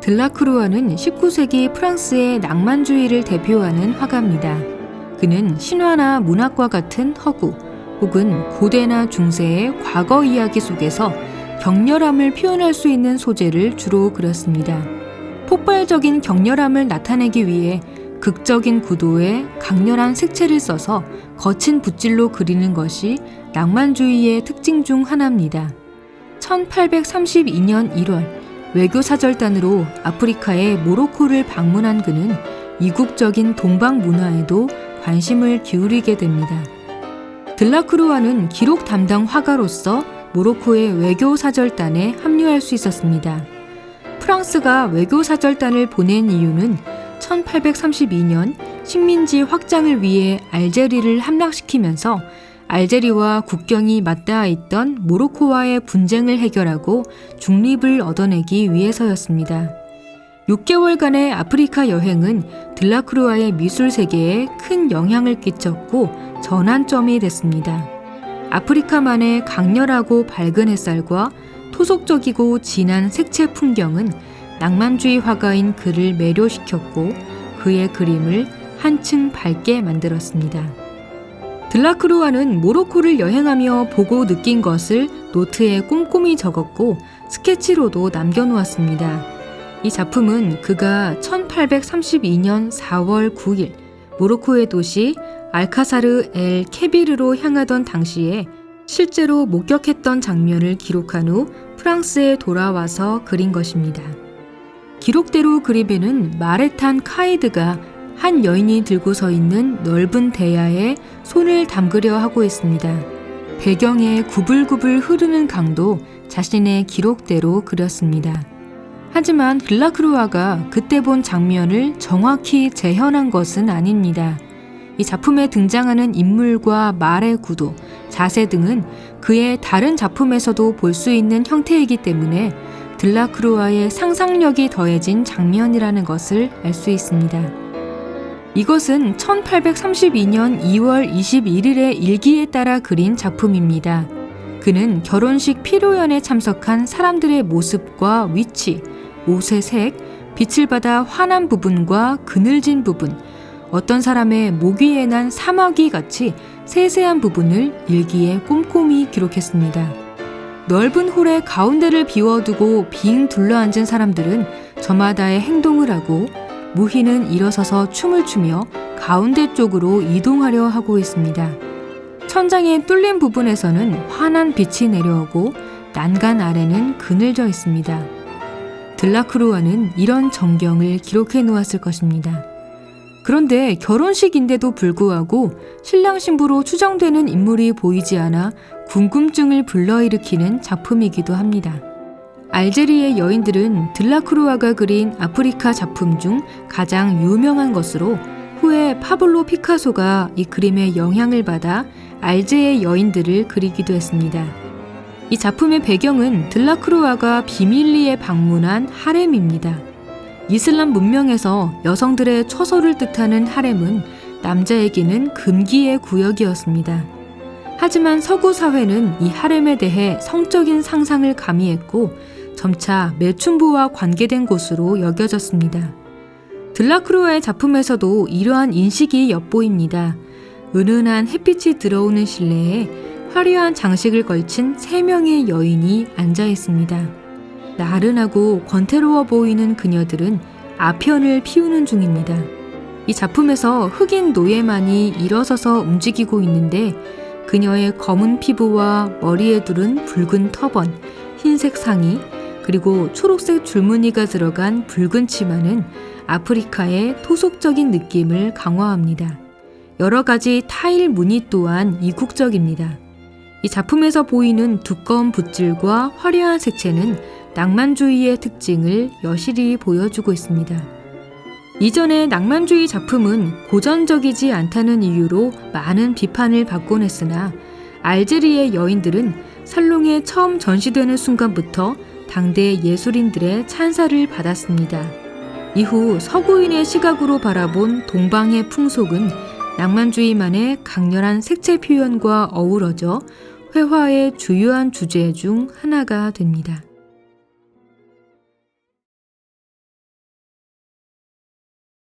들라크루아는 19세기 프랑스의 낭만주의를 대표하는 화가입니다. 그는 신화나 문학과 같은 허구 혹은 고대나 중세의 과거 이야기 속에서 격렬함을 표현할 수 있는 소재를 주로 그렸습니다. 폭발적인 격렬함을 나타내기 위해 극적인 구도의 강렬한 색채를 써서 거친 붓질로 그리는 것이 낭만주의의 특징 중 하나입니다. 1832년 1월 외교사절단으로 아프리카의 모로코를 방문한 그는 이국적인 동방 문화에도 관심을 기울이게 됩니다. 들라크루아는 기록 담당 화가로서 모로코의 외교사절단에 합류할 수 있었습니다. 프랑스가 외교사절단을 보낸 이유는 1832년 식민지 확장을 위해 알제리를 함락시키면서 알제리와 국경이 맞닿아 있던 모로코와의 분쟁을 해결하고 중립을 얻어내기 위해서였습니다. 6개월간의 아프리카 여행은 들라크루아의 미술 세계에 큰 영향을 끼쳤고 전환점이 됐습니다. 아프리카만의 강렬하고 밝은 햇살과 토속적이고 진한 색채 풍경은 낭만주의 화가인 그를 매료시켰고 그의 그림을 한층 밝게 만들었습니다. 들라크루아는 모로코를 여행하며 보고 느낀 것을 노트에 꼼꼼히 적었고 스케치로도 남겨놓았습니다. 이 작품은 그가 1832년 4월 9일 모로코의 도시 알카사르 엘 케비르로 향하던 당시에 실제로 목격했던 장면을 기록한 후 프랑스에 돌아와서 그린 것입니다. 기록대로 그림에는 마레탄 카이드가 한 여인이 들고 서 있는 넓은 대야에 손을 담그려 하고 있습니다. 배경에 구불구불 흐르는 강도 자신의 기록대로 그렸습니다. 하지만 글라크루아가 그때 본 장면을 정확히 재현한 것은 아닙니다. 이 작품에 등장하는 인물과 말의 구도, 자세 등은 그의 다른 작품에서도 볼 수 있는 형태이기 때문에 들라크루아의 상상력이 더해진 장면이라는 것을 알 수 있습니다. 이것은 1832년 2월 21일의 일기에 따라 그린 작품입니다. 그는 결혼식 피로연에 참석한 사람들의 모습과 위치, 옷의 색, 빛을 받아 환한 부분과 그늘진 부분, 어떤 사람의 목 위에 난 사마귀 같이 세세한 부분을 일기에 꼼꼼히 기록했습니다. 넓은 홀의 가운데를 비워두고 빙 둘러앉은 사람들은 저마다의 행동을 하고 무희는 일어서서 춤을 추며 가운데 쪽으로 이동하려 하고 있습니다. 천장의 뚫린 부분에서는 환한 빛이 내려오고 난간 아래는 그늘져 있습니다. 들라크루아는 이런 전경을 기록해 놓았을 것입니다. 그런데 결혼식인데도 불구하고 신랑 신부로 추정되는 인물이 보이지 않아 궁금증을 불러일으키는 작품이기도 합니다. 알제리의 여인들은 들라크루아가 그린 아프리카 작품 중 가장 유명한 것으로 후에 파블로 피카소가 이 그림에 영향을 받아 알제의 여인들을 그리기도 했습니다. 이 작품의 배경은 들라크루아가 비밀리에 방문한 하렘입니다. 이슬람 문명에서 여성들의 처소를 뜻하는 하렘은 남자에게는 금기의 구역이었습니다. 하지만 서구 사회는 이 하렘에 대해 성적인 상상을 가미했고 점차 매춘부와 관계된 곳으로 여겨졌습니다. 들라크루아의 작품에서도 이러한 인식이 엿보입니다. 은은한 햇빛이 들어오는 실내에 화려한 장식을 걸친 세 명의 여인이 앉아 있습니다. 나른하고 권태로워 보이는 그녀들은 아편을 피우는 중입니다. 이 작품에서 흑인 노예만이 일어서서 움직이고 있는데 그녀의 검은 피부와 머리에 두른 붉은 터번, 흰색 상의, 그리고 초록색 줄무늬가 들어간 붉은 치마는 아프리카의 토속적인 느낌을 강화합니다. 여러 가지 타일 무늬 또한 이국적입니다. 이 작품에서 보이는 두꺼운 붓질과 화려한 색채는 낭만주의의 특징을 여실히 보여주고 있습니다. 이전의 낭만주의 작품은 고전적이지 않다는 이유로 많은 비판을 받곤 했으나 알제리의 여인들은 살롱에 처음 전시되는 순간부터 당대 예술인들의 찬사를 받았습니다. 이후 서구인의 시각으로 바라본 동방의 풍속은 낭만주의만의 강렬한 색채 표현과 어우러져 회화의 주요한 주제 중 하나가 됩니다.